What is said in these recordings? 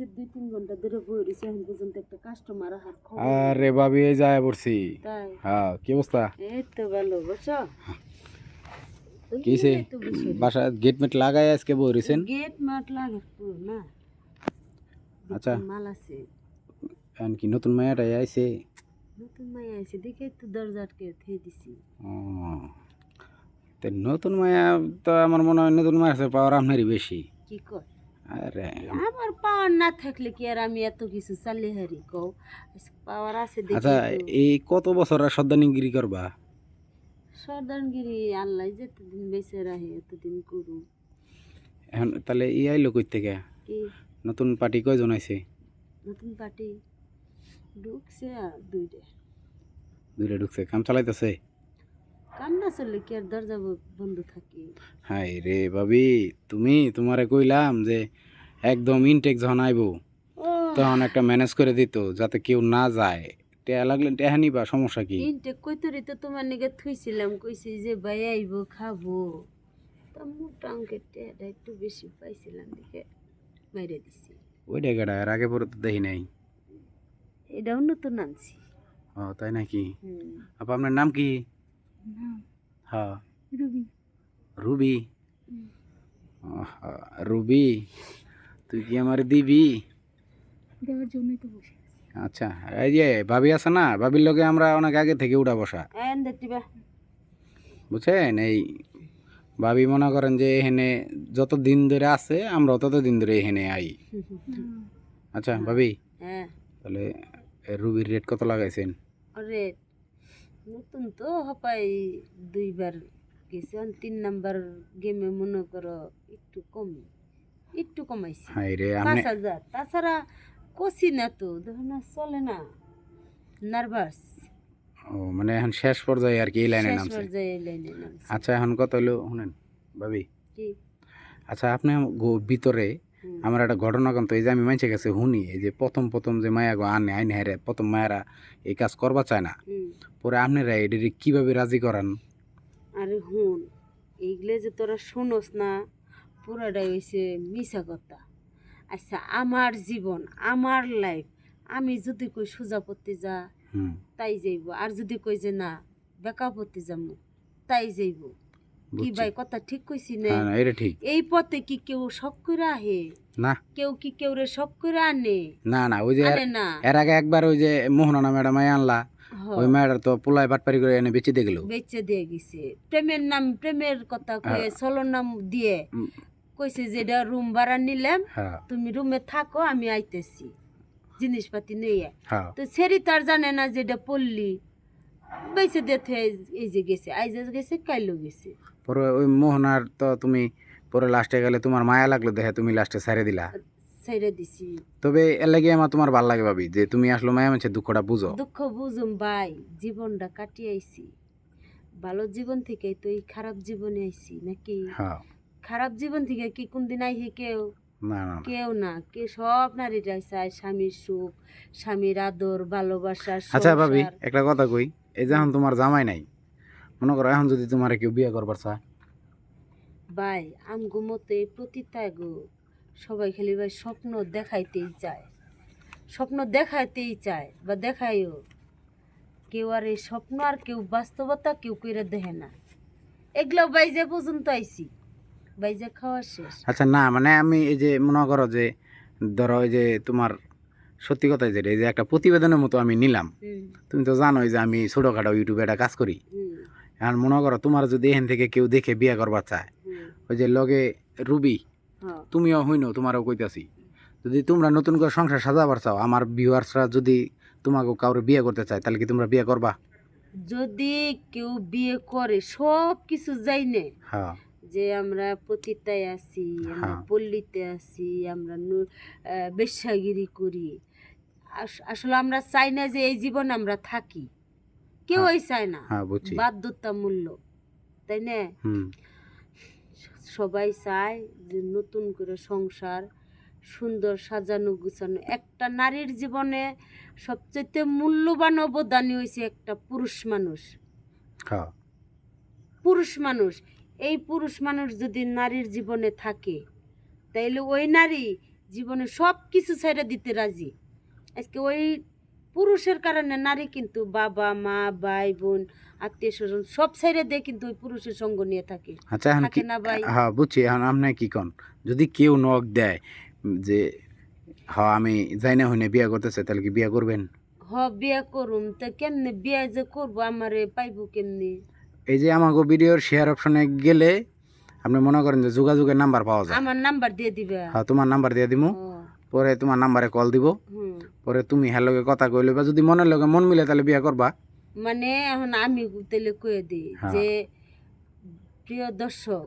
যে দুই তিন ঘণ্টা ধরে বই রয়েছে এখন পর্যন্ত একটা কাস্টমার খবর আরে ভাবি এই যায় পড়ছি। হ্যাঁ কি অবস্থা? এই তো ভালো বুঝছ কিসে বাসা গেট মেট লাগাই আজকে বই রয়েছেন গেট মাঠ লাগে না। আচ্ছা। মাল আছে। এখন কি নতুন মায়াটাই আইছে? নতুন মাই আছে দেখে তো দরজা আটকে দিছি। ও। তো নতুন মায়া তো আমার মনে হয় নতুন মায়া পাওয়ার আপনারই বেশি। কি কর আরে। আমার পাওয়ার না থাকলে কি আর আমি এত কিছু চালে হারি কও? পাওয়ার আছে দেখি আচ্ছা এই কত বছর আর সর্দানিগিরি করবা? সর্দারগিরি আল্লাহ যেতদিন বেঁচে রাহে এতদিন করু এখন তাহলে ই আইলো কই থেকে কি? নতুন পার্টি কয়জন আইছে? নতুন পার্টি ঢুকছে আর দুইটা। দুইটা ঢুকছে কাম চালাইতেছে? কান্না চললে কি আর দরজা বন্ধ থাকে? হাই রে ভাবি তুমি তোমারে কইলাম যে একদম ইনটেক যখন আইব তখন একটা ম্যানেজ করে দিত যাতে কেউ না যায়। টেয়া লাগলে টেহা নিবা সমস্যা কি? তিনটে কইতরি তো তোমার নিকে থুইছিলাম কইছি যে ভাই আইব খাব। তা মোটা অঙ্কের টেয়াটা একটু বেশি পাইছিলাম দেখে মেরে দিছি। ওই ডেগাটা এর আগে পরে তো দেখি নাই। এটাও নতুন আনছি। ও তাই নাকি? আপা আপনার নাম কি? হ্যাঁ রুবি রুবি আহা, রুবি তুই কি আমার দিবি দেওয়ার জন্যই তো বসে আচ্ছা এই যে ভাবি আছে না ভাবির লগে আমরা অনেক আগে থেকে উঠা বসা। এন বুঝছেন? এই ভাবি মনে করেন যে এখানে যত দিন ধরে আছে আমরা তত দিন ধরে এখানে আই। আচ্ছা ভাবি। হ্যাঁ। তাহলে রুবির রেট কত লাগাইছেন? আরে নতুন তো হপাই দুইবার গেছে তিন নাম্বার গেমে মনে করো একটু কম একটু কমাইছে। হাই রে পাঁচ হাজার। তাছাড়া কষি না তো দেখো না চলে না। নার্ভাস ও মানে এখন শেষ পর্যায়ে আর কি এই লাইনে শেষ নামছে। পর্যায়ে লাইনে নামছে। আচ্ছা এখন কত হলো? শুনেন ভাবি। কি? আচ্ছা আপনি ভিতরে। আমার একটা ঘটনা কিন্তু এই যে আমি মানুষের কাছে শুনি এই যে প্রথম প্রথম যে মায়া গো আনে আইনে হারে প্রথম মায়েরা এই কাজ করবা চায় না। পরে আপনারা এদের কীভাবে রাজি করান? আরে হুন এইগুলো যে তোরা শুনোস না পুরাটাই হয়েছে মিশা কথা। আচ্ছা আমার জীবন আমার লাইফ আমি যদি কই সোজা পড়তে যা হুম। তাই যাইব। আর যদি কই যে না বেকা পড়তে যাব তাই যাইব। কি ভাই কথা ঠিক কইছি না? হ্যাঁ, এটা ঠিক। এই পথে কি কেউ শখ করে আহে? না। কেউ কি কেউ রে শখ করে আনে? না না ওই যে এর আগে একবার ওই যে মোহনা ম্যাডাম আই আনলা ওই ম্যাডাম তো পোলায় বাটপারি করে এনে বেঁচে দিয়ে গেল। বেচে দিয়ে গেছে। প্রেমের নাম প্রেমের কথা কয়ে সলোর নাম দিয়ে। কইছে যে এটা রুম ভাড়া নিলাম হ্যাঁ। তুমি রুমে থাকো আমি আইতেছি। জিনিসপাতি নিয়ে হ্যাঁ। তো সেরি তার জানে না যে এটা পল্লি। বেঁচে এই যে গেছে আইজ গেছে কাইলো গেছে। পরে ওই মোহনার তো তুমি পরে লাস্টে গেলে তোমার মায়া লাগল দেখে তুমি লাস্টে ছেড়ে দিলা। ছেড়ে দিছি। তবে এর লাগে আমার তোমার ভালো লাগে ভাবি যে তুমি আসলে মায়া দুঃখটা বুঝো। দুঃখ বুঝুম ভাই জীবনটা কাটিয়ে আইছি। ভালো জীবন থেকে তো এই খারাপ জীবনে আইছি নাকি? হ্যাঁ। খারাপ জীবন থেকে কি কোনদিন আইহে কেউ। কেউ না কে সব নারীরাই চায় স্বামীর সুখ স্বামীর আদর ভালোবাসা আচ্ছা ভাবি একটা কথা কই এই যে এখন তোমার জামাই নাই মনে করো এখন যদি তোমার কেউ বিয়ে করবার চায়। ভাই আমগো মতে প্রতিত্যাগ সবাই খালি ভাই স্বপ্ন দেখাইতেই চায়। স্বপ্ন দেখাইতেই চায় বা দেখাইও কেউ আর এই স্বপ্ন আর কেউ বাস্তবতা কেউ কইরা দেখে না। এগুলো বাইজে পর্যন্ত আইছি বাইজে খাওয়া শেষ। আচ্ছা না মানে আমি এই যে মনে করো যে ধরো এই যে তোমার সত্যি কথা যে এই যে একটা প্রতিবেদনের মতো আমি নিলাম। তুমি তো জানোই যে আমি ছোটোখাটো ইউটিউবে একটা কাজ করি। আর মনে করো তোমার যদি এখান থেকে কেউ দেখে বিয়ে করবার চায় ওই যে লগে রুবি হ্যাঁ। তুমিও হইনো তোমারও কইতাছি যদি তোমরা নতুন করে সংসার সাজাবার চাও আমার ভিউয়ার্সরা যদি তোমাকে কাউরে বিয়ে করতে চায় তাহলে কি তোমরা বিয়ে করবা? যদি কেউ বিয়ে করে সব কিছু যাইনে হ্যাঁ। যে আমরা পতিতায় আছি আমরা হ্যাঁ। পল্লীতে আছি আমরা বেশ্যাগিরি করি। আসলে আমরা চাই না যে এই জীবন আমরা থাকি। কেউই চায় না। হ্যাঁ বুঝছি। বাধ্যতামূলক তাই না? সবাই চায় যে নতুন করে সংসার সুন্দর সাজানো গুছানো। একটা নারীর জীবনে সবচেয়ে মূল্যবান অবদানই হয়েছে একটা পুরুষ মানুষ। হ্যাঁ। পুরুষ মানুষ। এই পুরুষ মানুষ যদি নারীর জীবনে থাকে তাইলে ওই নারী জীবনে সব কিছু ছেড়ে দিতে রাজি। আজকে ওই পুরুষের কারণে নারী কিন্তু বাবা মা ভাই বোন আত্মীয় স্বজন সব ছেড়ে দিয়ে কিন্তু ওই পুরুষের সঙ্গ নিয়ে থাকে। আচ্ছা এখন কি না ভাই? হ্যাঁ বুঝছি। এখন আপনি কি কন? যদি কেউ নখ দেয় যে হ্যাঁ আমি যাই না হইনে বিয়া করতেছে তাহলে কি বিয়া করবেন? হ বিয়া করুম। তা কেমনে বিয়া যে করব? আমারে পাইবো কেমনে? এই যে আমাকে ভিডিওর শেয়ার অপশনে গেলে আপনি মনে করেন যে যোগাযোগের নাম্বার পাওয়া যায়। আমার নাম্বার দিয়ে দিবে। হ্যাঁ তোমার নাম্বার দিয়ে দিমু। পরে তোমার নাম্বারে কল দিব। পরে তুমি হ্যাঁ লগে কথা কইলে বা যদি মনের লগে মন মিলে তাহলে বিয়া করবা। মানে এখন আমি তাহলে কয়ে দিই হ্যাঁ। যে প্রিয় দর্শক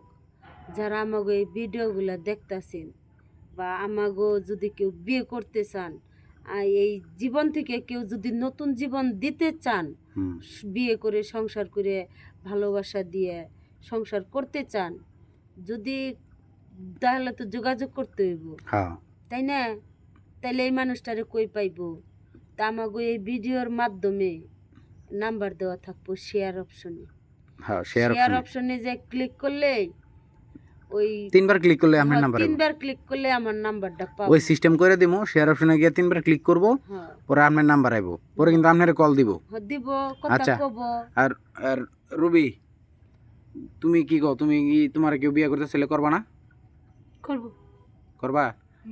যারা আমাকে এই ভিডিওগুলো দেখতাছেন বা আমাগো যদি কেউ বিয়ে করতে চান এই জীবন থেকে কেউ যদি নতুন জীবন দিতে চান বিয়ে করে সংসার করে ভালোবাসা দিয়ে সংসার করতে চান যদি তাহলে তো যোগাযোগ করতে হইব। হ্যাঁ। তাই না? তাহলে এই মানুষটারে কই পাইবো? তা আমাকে এই ভিডিওর মাধ্যমে নাম্বার দেওয়া থাকব শেয়ার অপশনে শেয়ার অপশনে যে ক্লিক করলে ওই তিনবার ক্লিক করলে আপনার হ্যাঁ, নাম্বার তিনবার ক্লিক করলে আমার নাম্বারটা পাবো। ওই সিস্টেম করে দিমু শেয়ার অপশনে গিয়ে তিনবার ক্লিক করব হ্যাঁ। পরে আপনার নাম্বার আইব। পরে কিন্তু আপনার কল দিব। হ্যাঁ, দিব কথা আচ্ছা। কব। আর আর রবি তুমি কি কও? তুমি কি তোমার কেউ বিয়ে করতে ছেলে করবা না? করব। করবা?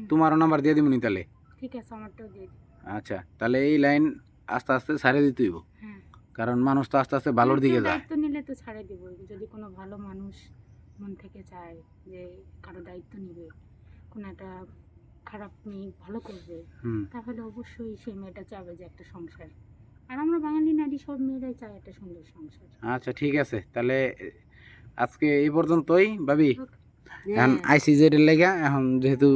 তোমারও নাম্বার দিয়ে দিবনি তাহলে? ঠিক আছে আমারটাও দিয়ে আচ্ছা তাহলে এই লাইন আস্তে আস্তে ছাড়ে দিতে হইব। হ্যাঁ। কারণ মানুষ তো আস্তে আস্তে ভালোর দিকে যায়। দায়িত্ব নিলে তো ছাড়ে দিব যদি কোনো ভালো মানুষ মন থেকে চায় যে কারও দায়িত্ব নিবে কোনো একটা খারাপ মেয়ে ভালো করবে হুম। তাহলে অবশ্যই সেই মেয়েটা চাবে যে একটা সংসার। আর আমরা বাঙালি নারী সব মেয়েরাই চায় একটা সুন্দর সংসার। আচ্ছা ঠিক আছে। তাহলে আজকে এই পর্যন্তই ভাবি? এখন আইসি জেড লেগা এখন যেহেতু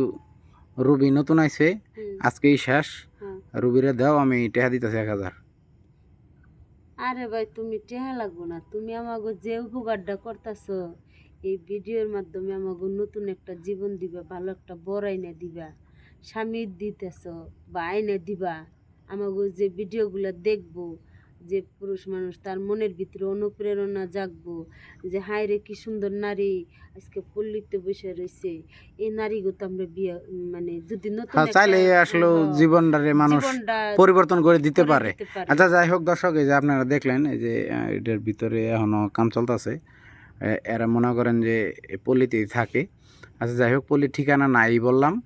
রুবি নতুন আইছে আজকেই শেষ। রবিরে দাও আমি টেহা দিতেছি এক হাজার। আরে ভাই তুমি টেহা লাগবো না। তুমি আমাকে যে উপকারটা করতেছ এই ভিডিওর মাধ্যমে আমাকে নতুন একটা জীবন দিবা ভালো একটা বড় আইনে দিবা স্বামী দিতেছ বা আইনে দিবা আমাকে যে ভিডিওগুলো দেখব যে পুরুষ মানুষ তার মনের ভিতরে অনুপ্রেরণা জাগবো যে হায় রে কি সুন্দর নারী আজকে পল্লীতে বসে রয়েছে এই নারীগো তো আমরা বিয়ে মানে যদি নতুন হ্যাঁ চাইলে আসলে হ্যাঁ, জীবনটারে মানুষ পরিবর্তন করে দিতে পারে। আচ্ছা যাই হোক দর্শক এই যে আপনারা দেখলেন এই যে এটার ভিতরে এখনও কাম চলতেছে। এরা মনে করেন যে পল্লিতে পল্লীতেই থাকে। আচ্ছা যাই হোক পল্লীর ঠিকানা নাই বললাম।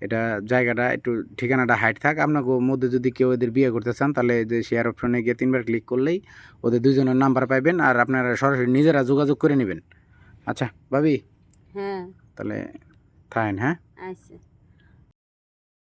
এটা জায়গাটা একটু ঠিকানাটা হাইট থাক। আপনাকে মধ্যে যদি কেউ এদের বিয়ে করতে চান তাহলে যে শেয়ার অপশনে গিয়ে তিনবার ক্লিক করলেই ওদের দুজনের নাম্বার পাইবেন আর আপনারা সরাসরি নিজেরা যোগাযোগ করে নেবেন। আচ্ছা ভাবি? হ্যাঁ। তাহলে থাকেন হ্যাঁ? আচ্ছা।